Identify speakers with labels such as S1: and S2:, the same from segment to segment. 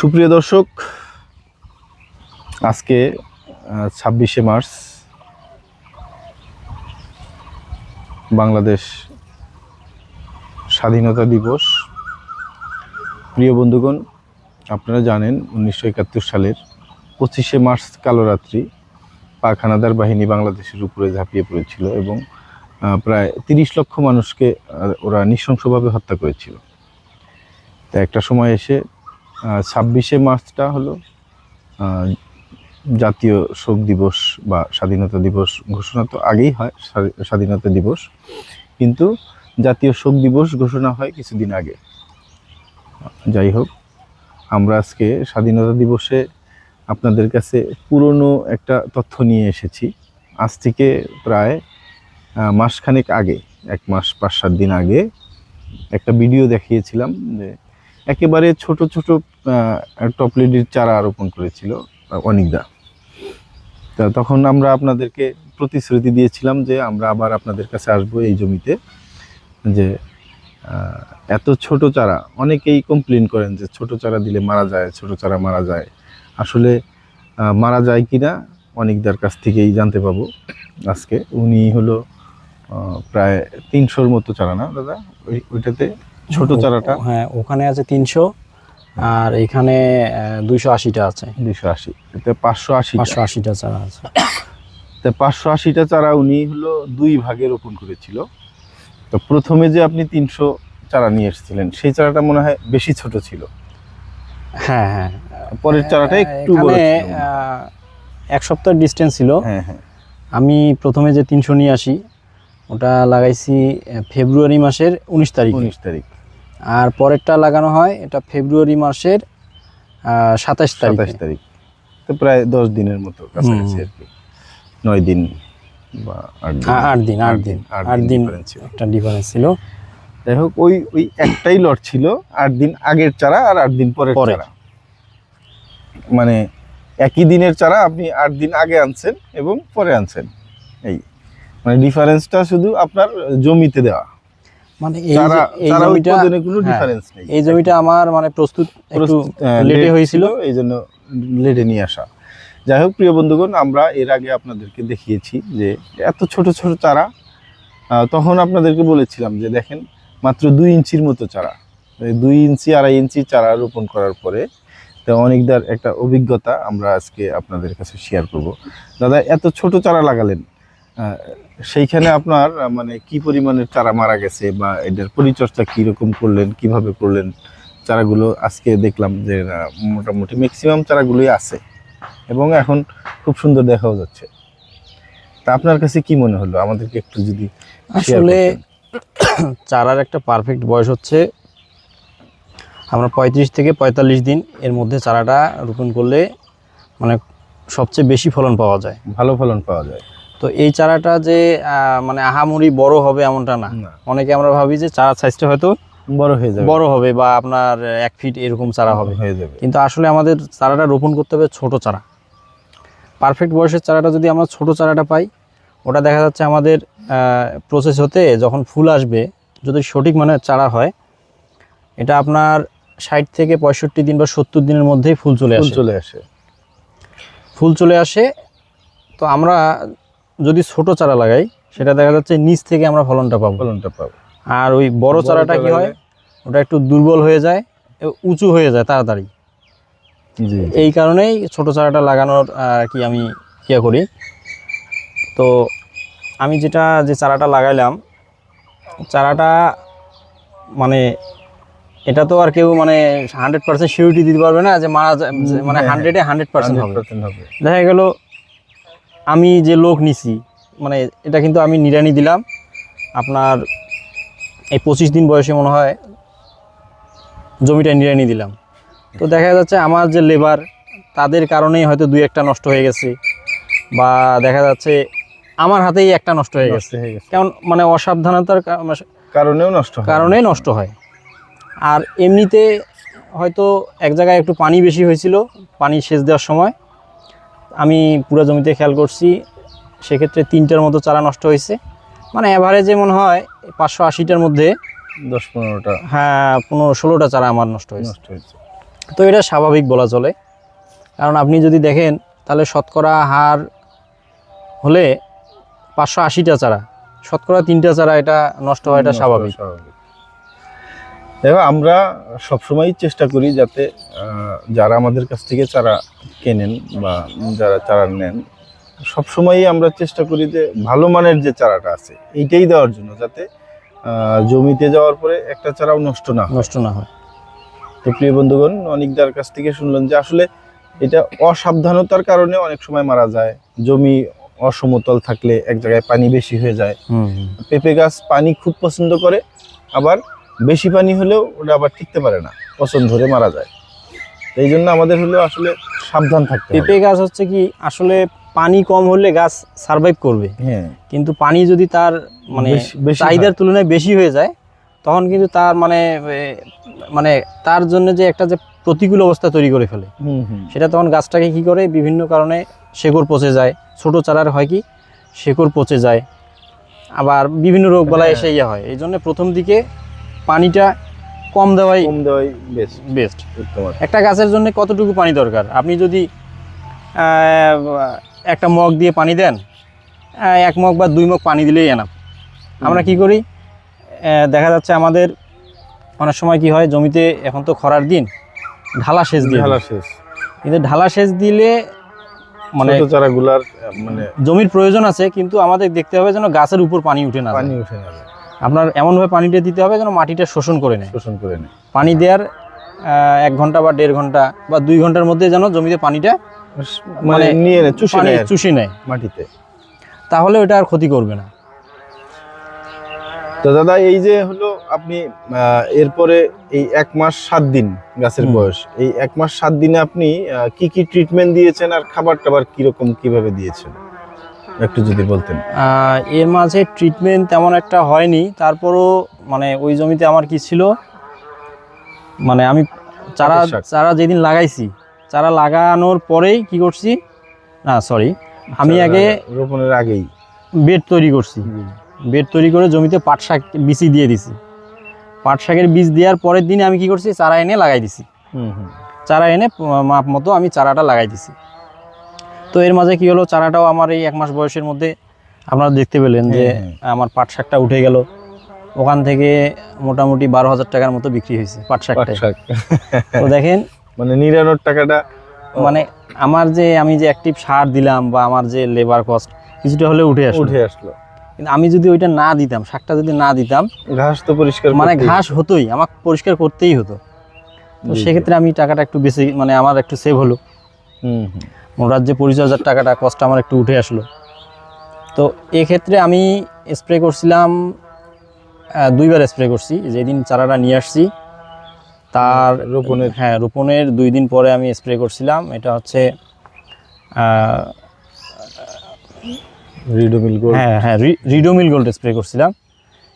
S1: সুপ্রিয় দর্শক, আজকে ছাব্বিশে মার্চ, বাংলাদেশ স্বাধীনতা দিবস। প্রিয় বন্ধুগণ, আপনারা জানেন উনিশশো একাত্তর সালের পঁচিশে মার্চ কালোরাত্রি পাক হানাদার বাহিনী বাংলাদেশের উপরে ঝাঁপিয়ে পড়েছিল এবং প্রায় তিরিশ লক্ষ মানুষকে ওরা নৃশংসভাবে হত্যা করেছিল। তা একটা সময় এসে ছাব্বিশে মার্চটা হলো জাতীয় শোক দিবস বা স্বাধীনতা দিবস ঘোষণা তো আগেই হয়, স্বা- স্বাধীনতা দিবস। কিন্তু জাতীয় শোক দিবস ঘোষণা হয় কিছুদিন আগে। যাই হোক, আমরা আজকে স্বাধীনতা দিবসে আপনাদের কাছে পুরনো একটা তথ্য নিয়ে এসেছি। আজ থেকে প্রায় মাসখানেক আগে, এক মাস পাঁচ সাত দিন আগে একটা ভিডিও দেখিয়েছিলাম যে একেবারে ছোট ছোট টপলেডির চারা রোপণ করেছিল অনিকদা তা তখন আমরা আপনাদেরকে প্রতিশ্রুতি দিয়েছিলাম যে আমরা আবার আপনাদের কাছে আসব এই জমিতে, যে এত ছোট চারা, অনেকেই কমপ্লেন করেন যে ছোট চারা দিলে মারা যায়, ছোট চারা মারা যায়। আসলে মারা যায় কিনা অনিকদার কাছ থেকেই জানতে পাবো আজকে। উনি হলো প্রায় তিনশোর মতো চারা না দাদা? ওই, ওইটাতে ছোট চারাটা?
S2: হ্যাঁ ওখানে আছে তিনশো আর এখানে দুইশো আশিটা আছে।
S1: দুইশো আশি। পাঁচশো আশি
S2: পাঁচশো আশিটা চারা আছে।
S1: তা পাঁচশো আশিটা চারা উনি হলো দুই ভাগে রোপণ করেছিল। তো প্রথমে যে আপনি তিনশো চারা নিয়ে এসেছিলেন সেই চারাটা মনে হয় বেশি ছোট ছিল।
S2: হ্যাঁ হ্যাঁ।
S1: পরের চারাটা একটু
S2: এক সপ্তাহ ডিস্টেন্স ছিল।
S1: হ্যাঁ হ্যাঁ।
S2: আমি প্রথমে যে তিনশো নিয়ে আসি ওটা লাগাইছি ফেব্রুয়ারি মাসের উনিশ তারিখ।
S1: উনিশ তারিখ।
S2: আর পরেরটা লাগানো হয় এটা ফেব্রুয়ারি মাসের সাতাশ তারিখ।
S1: সাতাশ তারিখ। তো প্রায় দশ দিনের মতো কাছাকাছি আর কি। নয় দিন বা আট দিন।
S2: আট দিন আট দিন। একটা ডিফারেন্স ছিল।
S1: যাই হোক ওই ওই একটাই লট ছিল আট দিন আগের চারা আর আট দিন পরের। চারা। মানে একই দিনের চারা আপনি আট দিন আগে আনছেন এবং পরে আনছেন। এই মানে ডিফারেন্সটা শুধু আপনার জমিতে দেওয়া।
S2: মানে এই এই জমিটা
S1: কোনো
S2: হ্যাঁ,
S1: ডিফারেন্স নেই।
S2: এই জমিটা আমার মানে প্রস্তুত একটু
S1: প্রস্তুত,
S2: লেটে হয়েছিল।
S1: এই জন্য লেটে নিয়ে আসা। যাই হোক প্রিয় বন্ধুগণ আমরা এর আগে আপনাদেরকে দেখিয়েছি যে এত ছোট ছোট চারা তখন আপনাদেরকে বলেছিলাম যে দেখেন মাত্র দুই ইঞ্চির মতো চারা। দুই ইঞ্চি আড়াই ইঞ্চি চারা রোপণ করার পরে তো অনেকদার একটা অভিজ্ঞতা আমরা আজকে আপনাদের কাছে শেয়ার করব। দাদা এত ছোট চারা লাগালেন সেইখানে আপনার মানে কি পরিমাণের চারা মারা গেছে বা এটার পরিচর্যা কি রকম করলেন কীভাবে করলেন? চারাগুলো আজকে দেখলাম যে মোটামুটি ম্যাক্সিমাম চারাগুলোই আছে এবং এখন খুব সুন্দর দেখাও যাচ্ছে। তা আপনার কাছে কি মনে হলো? আমাদেরকে একটু যদি
S2: আসলে চারার একটা পারফেক্ট বয়স হচ্ছে। আমরা পঁয়ত্রিশ থেকে পঁয়তাল্লিশ দিন এর মধ্যে চারাটা রোপণ করলে মানে সবচেয়ে বেশি ফলন পাওয়া যায়।
S1: ভালো ফলন পাওয়া যায়।
S2: তো এই চারাটা যে মানে আহামরি বড় হবে এমনটা না। অনেকে আমরা ভাবি যে চারার সাইজটা হয়তো
S1: বড় হয়ে যাবে।
S2: বড় হবে বা আপনার এক ফিট এরকম চারা হবে।
S1: হয়ে যাবে।
S2: কিন্তু আসলে আমাদের চারাটা রোপণ করতে হবে ছোট চারা। পারফেক্ট বয়সের চারাটা যদি আমরা ছোট চারাটা পাই ওটা দেখা যাচ্ছে আমাদের প্রসেস হতে যখন ফুল আসবে যদি সঠিক মানের চারা হয় এটা আপনার ষাট থেকে পঁয়ষট্টি দিন বা সত্তর দিনের মধ্যেই ফুল চলে আসে।
S1: চলে আসে।
S2: ফুল চলে আসে তো আমরা যদি ছোট চারা লাগাই সেটা দেখা যাচ্ছে নিচ থেকে আমরা ফলনটা পাবো।
S1: ফলনটা পাবো।
S2: আর ওই বড় চারাটা কি হয়? ওটা একটু দুর্বল হয়ে যায় উঁচু হয়ে যায় তাড়াতাড়ি। এই কারণেই ছোট চারাটা লাগানোর আর কি আমি ইয়ে করি। তো আমি যেটা যে চারাটা লাগাইলাম চারাটা মানে এটা তো আর কেউ মানে হান্ড্রেড পার্সেন্ট সিউরিটি দিতে পারবে না যে মারা যায় মানে হান্ড্রেডে হান্ড্রেড পার্সেন্ট হবে। দেখা গেল আমি যে লোক নিছি মানে এটা কিন্তু আমি নিরানি দিলাম। আপনার এই পঁচিশ দিন বয়সে মনে হয় জমিটা নিরানি দিলাম। তো দেখা যাচ্ছে আমার যে লেবার তাদের কারণেই হয়তো দুই একটা নষ্ট হয়ে গেছে বা দেখা যাচ্ছে আমার হাতেই একটা নষ্ট হয়ে গেছে।
S1: হয়ে
S2: কেমন মানে অসাবধানতার মানে
S1: কারণেও নষ্ট
S2: কারণে নষ্ট হয়। আর এমনিতে হয়তো এক জায়গায় একটু পানি বেশি হয়েছিল পানি সেচ দেওয়ার সময়। আমি পুরো জমিতে খেয়াল করছি সেক্ষেত্রে তিনটার মতো চারা নষ্ট হয়েছে। মানে অ্যাভারেজে মনে হয় পাঁচশো আশিটার মধ্যে
S1: দশ পনেরোটা।
S2: হ্যাঁ পনেরো ষোলোটা চারা আমার নষ্ট হয়েছে।
S1: নষ্ট হয়েছে।
S2: তো এটা স্বাভাবিক বলা চলে। কারণ আপনি যদি দেখেন তাহলে শতকরা হার হলে পাঁচশো আশিটা চারা শতকরা তিনটা চারা এটা নষ্ট হয় এটা স্বাভাবিক।
S1: দেখো আমরা সবসময় চেষ্টা করি যাতে যারা আমাদের কাছ থেকে চারা কেনেন বা যারা চারা নেন সবসময়ই আমরা চেষ্টা করি যে ভালো মানের যে চারাটা আছে এইটাই দেওয়ার জন্য যাতে জমিতে যাওয়ার পরে একটা চারাও নষ্ট না
S2: নষ্ট না হয়।
S1: তো প্রিয় বন্ধুগণ অনেকদার কাছ থেকে শুনলেন যে আসলে এটা অসাবধানতার কারণে অনেক সময় মারা যায়। জমি অসমতল থাকলে এক জায়গায় পানি বেশি হয়ে যায়। পেঁপে গাছ পানি খুব পছন্দ করে আবার বেশি পানি হলেও ওটা আবার টিকতে পারে না পছন্দ ধরে মারা যায়। এই জন্য আমাদের হলেও আসলে সাবধান থাকতে
S2: পেঁপে গাছ হচ্ছে কি আসলে পানি কম হলে গাছ সার্ভাইভ করবে।
S1: হ্যাঁ।
S2: কিন্তু পানি যদি তার মানে চাহিদার তুলনায় বেশি হয়ে যায় তখন কিন্তু তার মানে মানে তার জন্য যে একটা যে প্রতিকূল অবস্থা তৈরি করে ফেলে সেটা তখন গাছটাকে কি করে? বিভিন্ন কারণে শেকড় পচে যায়। ছোট চারার হয় কি শেকড় পচে যায়। আবার বিভিন্ন রোগ
S1: হ্যাঁ।
S2: এসে ইয়ে হয়। এই জন্য প্রথম দিকে পানিটা কম দেওয়াই
S1: কম দেওয়াই
S2: বেস্ট
S1: কি।
S2: একটা গাছের জন্য কতটুকু পানি দরকার? আপনি যদি একটা মগ দিয়ে পানি দেন এক মগ বা দুই মগ পানি দিলেই এনাফ আমরা কি করি? দেখা যাচ্ছে আমাদের অনেক সময় কি হয় জমিতে এখন তো খরার দিন ঢালা সেচ দিয়ে
S1: ঢালা। শেষ
S2: কিন্তু ঢালা সেচ দিলে মানে
S1: চারাগুলার মানে
S2: জমির প্রয়োজন আছে কিন্তু আমাদের দেখতে হবে যেন গাছের উপর পানি উঠে না
S1: পানি উঠে যাবে
S2: আপনার এমনভাবে পানিটা দিতে হবে যেন মাটিটা শোষণ করে নেয়।
S1: শোষণ করে নেয়।
S2: পানি দেওয়ার এক ঘণ্টা বা দেড় ঘণ্টা বা দুই ঘণ্টার মধ্যে যেন জমিতে পানিটা
S1: মানে
S2: মানে
S1: নিয়ে নেয় চুষে নেয়
S2: চুষে নেয়।
S1: মাটিতে।
S2: তাহলে ওটা আর ক্ষতি করবে না।
S1: তো দাদা এই যে হলো আপনি এরপরে এই এক মাস সাত দিন গাছের বয়স এই এক মাস সাত দিনে আপনি কি কি ট্রিটমেন্ট দিয়েছেন আর খাবার টাবার কীরকম কীভাবে দিয়েছেন? একটু যদি বলতেন।
S2: এর মাঝে ট্রিটমেন্ট তেমন একটা হয়নি তারপরও মানে ওই জমিতে আমার কি ছিল? মানে আমি চারা চারা যেদিন লাগাইছি চারা লাগানোর পরেই কি করছি? না সরি আমি আগে
S1: রোপণের আগেই।
S2: বেড তৈরি করছি। বেড তৈরি করে জমিতে পাট শাক বিচি দিয়ে দিছি। পাট শাকের বীজ দেওয়ার পরের দিনে আমি কি করছি? চারা এনে লাগাই দিছি।
S1: হুম হুম।
S2: চারা এনে মাপ মতো আমি চারাটা লাগাই দিছি। তো এর মাঝে কি হলো? চারাটাও আমার এই এক মাস বয়সের মধ্যে আপনারা দেখতে পেলেন যে। আমার পাট শাকটা উঠে গেল। ওখান থেকে মোটামুটি বারো হাজার টাকার মতো বিক্রি হয়েছে পাট শাকটা
S1: শাক।
S2: তো দেখেন
S1: মানে নিরানোর টাকাটা
S2: মানে আমার যে আমি যে অ্যাক্টিভ সার দিলাম বা আমার যে লেবার কস্ট কিছুটা হলে উঠে আসলো।
S1: উঠে আসলো।
S2: কিন্তু আমি যদি ওইটা না দিতাম শাকটা যদি না দিতাম
S1: ঘাস তো পরিষ্কার
S2: মানে ঘাস হতোই আমাকে পরিষ্কার করতেই হতো। তো। সেক্ষেত্রে আমি টাকাটা একটু বেশি মানে আমার একটু সেভ হলো।
S1: হুম হুম
S2: ওনার যে পরিচর্যার টাকাটা কষ্ট আমার একটু উঠে আসলো। তো এক্ষেত্রে আমি স্প্রে করছিলাম দুইবার স্প্রে করছি। যেদিন চারাটা নিয়ে আসছি তার
S1: রোপণের
S2: হ্যাঁ রোপণের দুই দিন পরে আমি স্প্রে করছিলাম। এটা হচ্ছে
S1: রিডোমিল গোল্ড
S2: হ্যাঁ হ্যাঁ রিডোমিল গোল্ড স্প্রে করছিলাম।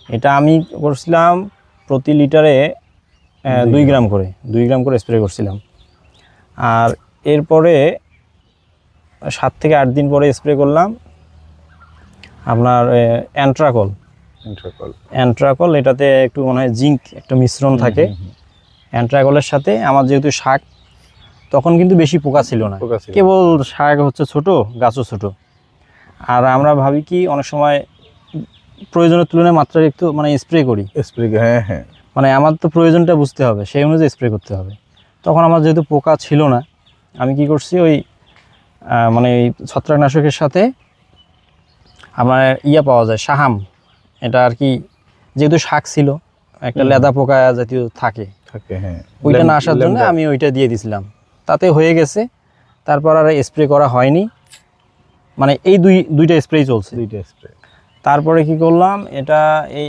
S2: এটা আমি করছিলাম প্রতি লিটারে দুই গ্রাম। করে দুই গ্রাম করে স্প্রে করছিলাম। আর এরপরে সাত থেকে আট দিন পরে স্প্রে করলাম। আপনার অ্যান্ট্রাকল অ্যান্ট্রাকল এটাতে একটু মনে হয় জিঙ্ক একটা মিশ্রণ থাকে। অ্যান্ট্রাকলের সাথে আমার যেহেতু শাক তখন কিন্তু বেশি পোকা ছিল না। কেবল শাক হচ্ছে ছোট গাছও ছোট। আর আমরা ভাবি কি অনেক সময় প্রয়োজনের তুলনায় মাত্রা একটু মানে স্প্রে করি।
S1: স্প্রে হ্যাঁ হ্যাঁ।
S2: মানে আমার তো প্রয়োজনটা বুঝতে হবে সেই অনুযায়ী স্প্রে করতে হবে। তখন আমার যেহেতু পোকা ছিল না আমি কি করছি ওই মানে এই ছত্রাকনাশকের সাথে আমার ইয়া পাওয়া যায় সাহাম এটা আর কি যেহেতু শাক ছিল একটা লেদা পোকা জাতীয় থাকে।
S1: হ্যাঁ।
S2: ওইটা না আসার জন্য আমি ওইটা দিয়ে দিছিলাম। তাতে হয়ে গেছে তারপর আর স্প্রে করা হয়নি। মানে এই দুই দুইটা স্প্রেই চলছে।
S1: দুইটা স্প্রে।
S2: তারপরে কি করলাম এটা এই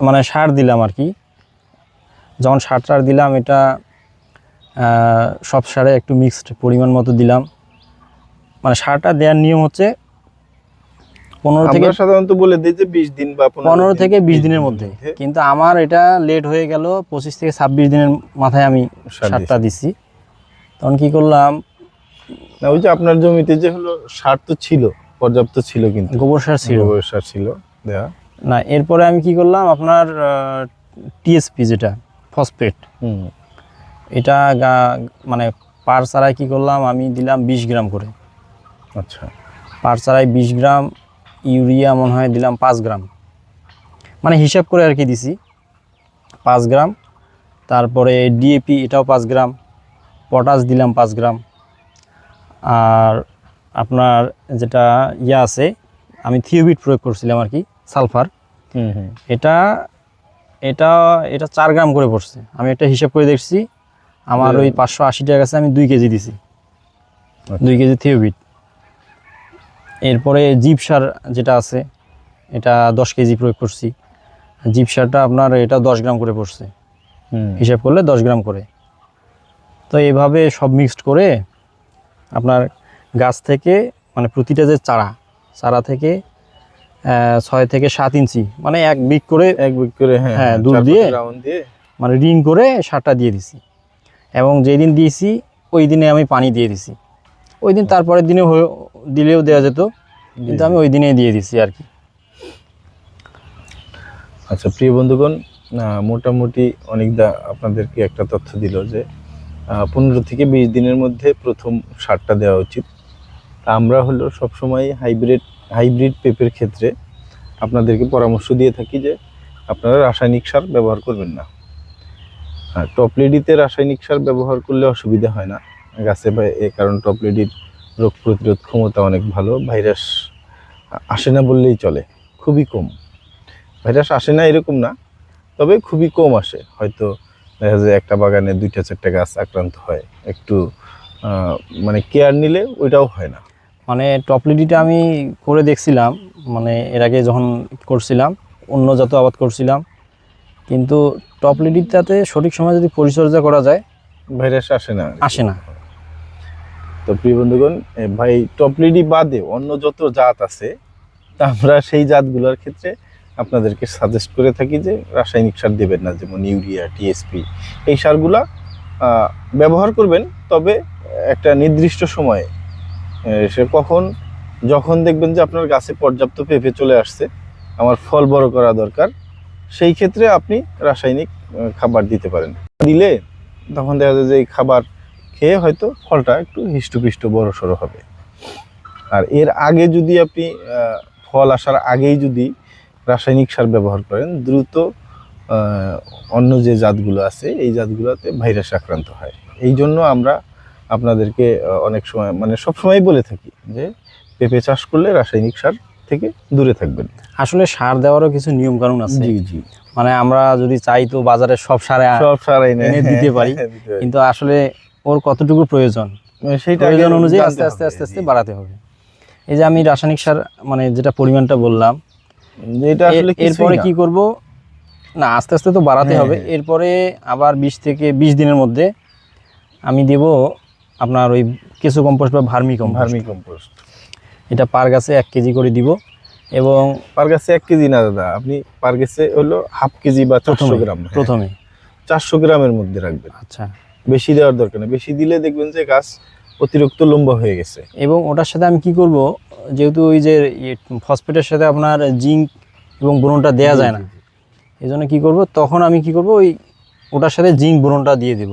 S2: মানে সার দিলাম আর কি। যখন সার টার দিলাম এটা সব সারে একটু মিক্সড পরিমাণ মতো দিলাম। মানে সারটা দেওয়ার নিয়ম হচ্ছে পনেরো থেকে
S1: সাধারণত বলে দিই যে বিশ দিন বা
S2: পনেরো থেকে বিশ দিনের মধ্যে। কিন্তু আমার এটা লেট হয়ে গেল পঁচিশ থেকে ছাব্বিশ দিনের মাথায় আমি
S1: সার
S2: সারটা দিছি। তখন কি করলাম?
S1: না ওই যে আপনার জমিতে যে হলো সার তো ছিল পর্যাপ্ত ছিল কিন্তু।
S2: গোবর সার ছিল।
S1: গোবর সার ছিল দেয়া।
S2: না এরপরে আমি কি করলাম? আপনার টিএসপি যেটা ফসফেট এটা মানে পার চারায় কী করলাম? আমি দিলাম বিশ গ্রাম করে।
S1: আচ্ছা।
S2: পার চারায় বিশ গ্রাম ইউরিয়া মনে হয় দিলাম পাঁচ গ্রাম। মানে হিসাব করে আর কি দিছি। পাঁচ গ্রাম তারপরে ডিএপি এটাও পাঁচ গ্রাম পটাশ দিলাম পাঁচ গ্রাম। আর আপনার যেটা ইয়া আছে আমি থিওবিট প্রয়োগ করছিলাম আর কি সালফার। এটা এটা এটা চার গ্রাম করে পড়ছে। আমি একটা হিসাব করে দেখছি আমার ওই পাঁচশো আশি টাকা কাছে আমি দুই কেজি দিছি। দুই কেজি থিওবিট। এরপরে জিপ সার যেটা আছে এটা দশ কেজি প্রয়োগ করছি। জিপ সারটা আপনার এটা দশ গ্রাম করে পড়ছে। হিসাব করলে দশ গ্রাম করে। তো এভাবে সব মিক্সড করে আপনার গাছ থেকে মানে প্রতিটা যে চারা চারা থেকে ছয় থেকে সাত ইঞ্চি মানে এক বিক করে
S1: এক উইক করে হ্যাঁ
S2: হ্যাঁ,
S1: হ্যাঁ,
S2: দূর দিয়ে? মানে রিং করে সারটা দিয়ে দিছি। এবং যেই দিন দিয়েছি ওই দিনে আমি পানি দিয়ে দিছি। ওই দিন তারপরের দিনে দিলেও দেওয়া যেত কিন্তু আমি ওই দিনেই দিয়ে দিছি আর কি।
S1: আচ্ছা প্রিয় বন্ধুগণ মোটামুটি অনেকদা আপনাদেরকে একটা তথ্য দিল যে পনেরো থেকে বিশ দিনের মধ্যে প্রথম সারটা দেওয়া উচিত। তা আমরা হলো সবসময় হাইব্রিড হাইব্রিড পেঁপের ক্ষেত্রে আপনাদেরকে পরামর্শ দিয়ে থাকি যে আপনারা রাসায়নিক সার ব্যবহার করবেন না। টপলেডিতে রাসায়নিক সার ব্যবহার করলে অসুবিধা হয় না। গাছে বা এ কারণ টপলেডির রোগ প্রতিরোধ ক্ষমতা অনেক ভালো। ভাইরাস আসে না বললেই চলে খুবই কম। ভাইরাস আসে না এরকম না তবে খুবই কম আসে। হয়তো দেখা যায় একটা বাগানে দুইটা চারটা গাছ আক্রান্ত হয়। একটু মানে কেয়ার নিলে ওইটাও হয় না।
S2: মানে টপলিডিটা আমি করে দেখছিলাম মানে এর আগে যখন করছিলাম অন্য জাত আবাদ করছিলাম। কিন্তু টপলিডিটাতে সঠিক সময় যদি পরিচর্যা করা যায়
S1: ভাইরাস আসে না
S2: আসে না।
S1: তো প্রিয় বন্ধুগণ ভাই টপলিডি বাদে অন্য যত জাত আছে তা আমরা সেই জাতগুলোর ক্ষেত্রে আপনাদেরকে সাজেস্ট করে থাকি যে রাসায়নিক সার দেবেন না, যেমন ইউরিয়া টিএসপি এই সারগুলা ব্যবহার করবেন। তবে একটা নির্দিষ্ট সময়ে সে কখন, যখন দেখবেন যে আপনার গাছে পর্যাপ্ত পেঁপে চলে আসছে, আমার ফল বড় করা দরকার, সেই ক্ষেত্রে আপনি রাসায়নিক খাবার দিতে পারেন। দিলে তখন দেখা যায় যে এই খাবার খেয়ে হয়তো ফলটা একটু হিষ্টপুষ্ট বড় সড়ো হবে। আর এর আগে যদি আপনি ফল আসার আগেই যদি রাসায়নিক সার ব্যবহার করেন দ্রুত অন্য যে জাতগুলো আছে এই জাতগুলোতে ভাইরাস আক্রান্ত হয়। এই জন্য আমরা আপনাদেরকে অনেক সময় মানে সব সময় বলে থাকি যে পেঁপে চাষ করলে রাসায়নিক সার থেকে দূরে থাকবেন।
S2: আসলে সার দেওয়ারও কিছু নিয়ম কানুন আছে।
S1: জি জি।
S2: মানে আমরা যদি চাই তো বাজারে সব সারে
S1: সব সার এনে
S2: এনে দিতে পারি।
S1: হ্যাঁ, দিতে পারি।
S2: কিন্তু আসলে ওর কতটুকু প্রয়োজন?
S1: সেইটা আগে
S2: প্রয়োজন অনুযায়ী আস্তে আস্তে আস্তে আস্তে বাড়াতে হবে। এই যে আমি রাসায়নিক সার মানে যেটা পরিমাণটা বললাম
S1: যে এটা আসলে
S2: এরপরে কি করব? না আস্তে আস্তে তো বাড়াতে
S1: হ্যাঁ,
S2: হবে।
S1: হ্যাঁ।
S2: এরপরে আবার বিশ থেকে বিশ দিনের মধ্যে আমি দেব আপনার ওই কেঁচু কম্পোস্ট বা ভার্মি কম্পোস্ট।
S1: Vermi compost.
S2: এটা পার গাছে এক কেজি করে দিব এবং
S1: পার গাছে এক কেজি না দাদা। আপনি পার গাছে হলো হাফ কেজি বা চারশো গ্রাম। হ্যাঁ,
S2: প্রথমে
S1: চারশো গ্রামের মধ্যে রাখবেন।
S2: আচ্ছা।
S1: বেশি দেওয়ার দরকার নেই। বেশি দিলে দেখবেন যে গাছ অতিরিক্ত লম্বা হয়ে গেছে।
S2: এবং ওটার সাথে আমি কি করব যেহেতু ওই যে ফসফেটের সাথে আপনার জিঙ্ক এবং বোরনটা দেয়া যায় না। এই জন্য কী করব তখন আমি কি করব ওই ওটার সাথে জিঙ্ক বোরনটা দিয়ে দেব।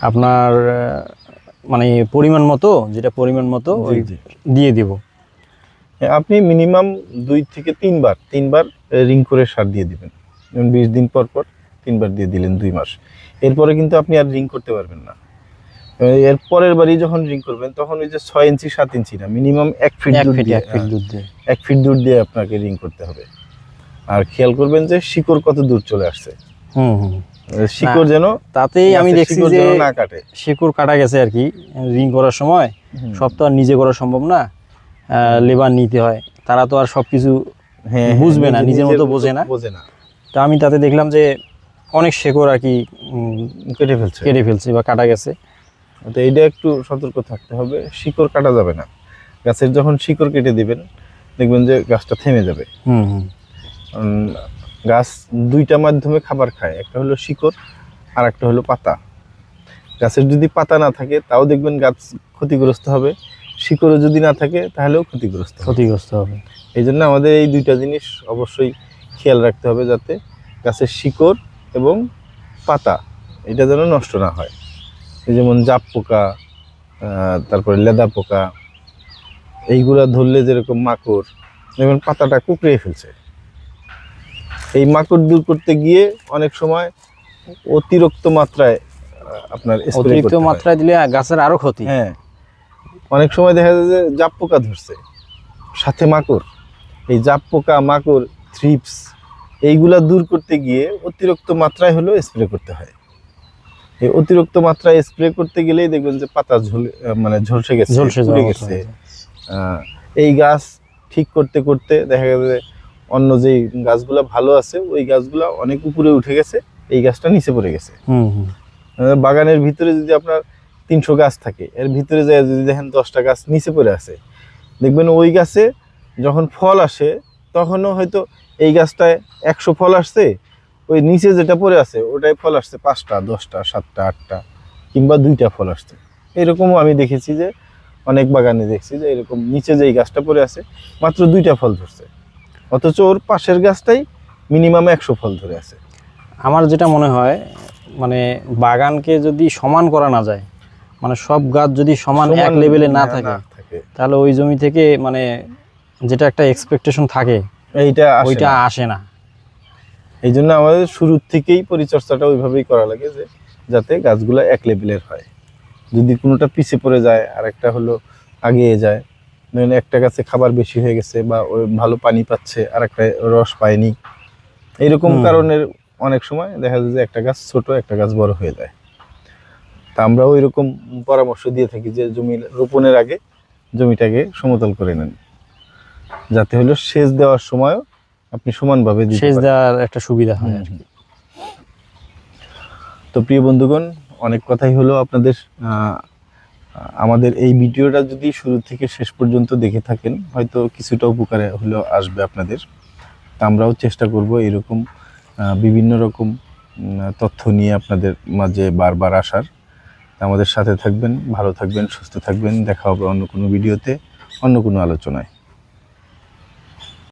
S2: আপনার মানে পরিমাণ মতো যেটা পরিমাণ মতো ওই। দিয়ে দেব।
S1: আপনি মিনিমাম দুই থেকে তিনবার তিনবার রিং করে সার দিয়ে দিবেন। যেমন বিশ দিন পর পর তিনবার দিয়ে দিলেন দুই মাস। এরপরে কিন্তু আপনি আর রিং করতে পারবেন না। এর পরের বারই যখন রিং করবেন তখন ওই যে ছয় ইঞ্চি সাত ইঞ্চি না মিনিমাম এক ফিট দুধ
S2: ফিট
S1: দিয়ে
S2: এক ফিট
S1: হ্যাঁ,
S2: দুধ দিয়ে।
S1: এক ফিট দূর দিয়ে আপনাকে রিং করতে হবে। আর খেয়াল করবেন যে শিকড় কত দূর চলে আসছে।
S2: হুম হুম।
S1: শিকড় যেন
S2: তাতেই আমি দেখছি যে
S1: যেন না কাটে।
S2: শিকড় কাটা গেছে আর কি রিং করার সময়। সব তো আর নিজে করা সম্ভব না লেবার নিতে হয়। তারা তো আর সব কিছু
S1: হ্যাঁ,
S2: বুঝবে না, নিজের মতো বোঝে না।
S1: বোঝে না।
S2: তা আমি তাতে দেখলাম যে অনেক শেকড় আর কি
S1: কেটে ফেলছে।
S2: কেটে ফেলছে বা কাটা গেছে।
S1: তো এইটা একটু সতর্ক থাকতে হবে। শিকড় কাটা যাবে না। গাছের যখন শিকড় কেটে দিবেন দেখবেন যে গাছটা থেমে যাবে।
S2: হুম হুম।
S1: গাছ দুইটা মাধ্যমে খাবার খায়। একটা হলো শিকড় আর একটা হলো পাতা। গাছের যদি পাতা না থাকে তাও দেখবেন গাছ ক্ষতিগ্রস্ত হবে। শিকড়ও যদি না থাকে তাহলেও ক্ষতিগ্রস্ত
S2: ক্ষতিগ্রস্ত হবে।
S1: এই জন্য আমাদের এই দুইটা জিনিস অবশ্যই খেয়াল রাখতে হবে যাতে গাছের শিকড় এবং পাতা এটা যেন নষ্ট না হয়। যেমন জাপ পোকা তারপরে লেদা পোকা এইগুলা ধরলে যেরকম মাকড় যেমন পাতাটা কুকড়িয়ে ফেলছে। এই মাকড় দূর করতে গিয়ে অনেক সময় অতিরিক্ত মাত্রায় আপনার
S2: অতিরিক্ত মাত্রায় দিলে গাছের আরও ক্ষতি।
S1: হ্যাঁ। অনেক সময় দেখা যায় যে জাপ পোকা ধরছে। সাথে মাকড়। এই জাপ পোকা মাকড় থ্রিপস এইগুলা দূর করতে গিয়ে অতিরিক্ত মাত্রায় হলেও স্প্রে করতে হয়। এই অতিরিক্ত মাত্রায় স্প্রে করতে গেলেই দেখবেন যে পাতা ঝুলে মানে ঝলসে গেছে
S2: ঝলসে
S1: গেছে। এই গাছ ঠিক করতে করতে দেখা গেছে যে অন্য যেই গাছগুলা ভালো আছে ওই গাছগুলা অনেক উপরে উঠে গেছে এই গাছটা নিচে পড়ে গেছে। বাগানের ভিতরে যদি আপনার তিনশো গাছ থাকে এর ভিতরে যায় যদি দেখেন দশটা গাছ নিচে পড়ে আছে দেখবেন ওই গাছে যখন ফল আসে তখনও হয়তো এই গাছটায় একশো ফল আসছে ওই নিচে যেটা পড়ে আছে ওটাই ফল আসছে পাঁচটা দশটা সাতটা আটটা কিংবা দুইটা ফল আসছে। এরকমও আমি দেখেছি যে অনেক বাগানে দেখছি যে এরকম নিচে যেই গাছটা পড়ে আছে মাত্র দুইটা ফল ধরছে। অথচ ওর পাশের গাছটাই মিনিমাম একশো ফল ধরে আছে।
S2: আমার যেটা মনে হয় মানে বাগানকে যদি সমান করা না যায় মানে সব গাছ যদি সমান এক লেভেলে না
S1: না
S2: থাকে
S1: থাকে।
S2: তাহলে ওই জমি থেকে মানে যেটা একটা এক্সপেকটেশন থাকে
S1: এইটা
S2: ওইটা আসে না।
S1: এই জন্য আমাদের শুরুর থেকেই পরিচর্যাটা ওইভাবেই করা লাগে যে যাতে গাছগুলো এক লেভেলের হয়। যদি কোনোটা পিছে পড়ে যায় আর একটা হলো আগিয়ে যায় ধরেন একটা গাছে খাবার বেশি হয়ে গেছে বা ওই ভালো পানি পাচ্ছে আর একটা রস পায়নি। এইরকম। কারণের অনেক সময় দেখা যায় যে একটা গাছ ছোট একটা গাছ বড় হয়ে যায়। তা আমরাও ওই রকম পরামর্শ দিয়ে থাকি যে জমি রোপণের আগে জমিটাকে সমতল করে নেন। যাতে হলো সেচ দেওয়ার সময়ও আপনি সমানভাবে
S2: সেচ দেওয়ার একটা সুবিধা হয় আর কি।
S1: তো প্রিয় বন্ধুগণ অনেক কথাই হলো আপনাদের আমাদের এই ভিডিওটা যদি শুরু থেকে শেষ পর্যন্ত দেখে থাকেন হয়তো কিছুটা উপকারে হলেও আসবে আপনাদের। তা আমরাও চেষ্টা করব এরকম বিভিন্ন রকম তথ্য নিয়ে আপনাদের মাঝে বারবার আসার। আমাদের সাথে থাকবেন ভালো থাকবেন সুস্থ থাকবেন। দেখা হবে অন্য কোনো ভিডিওতে অন্য কোনো আলোচনায়।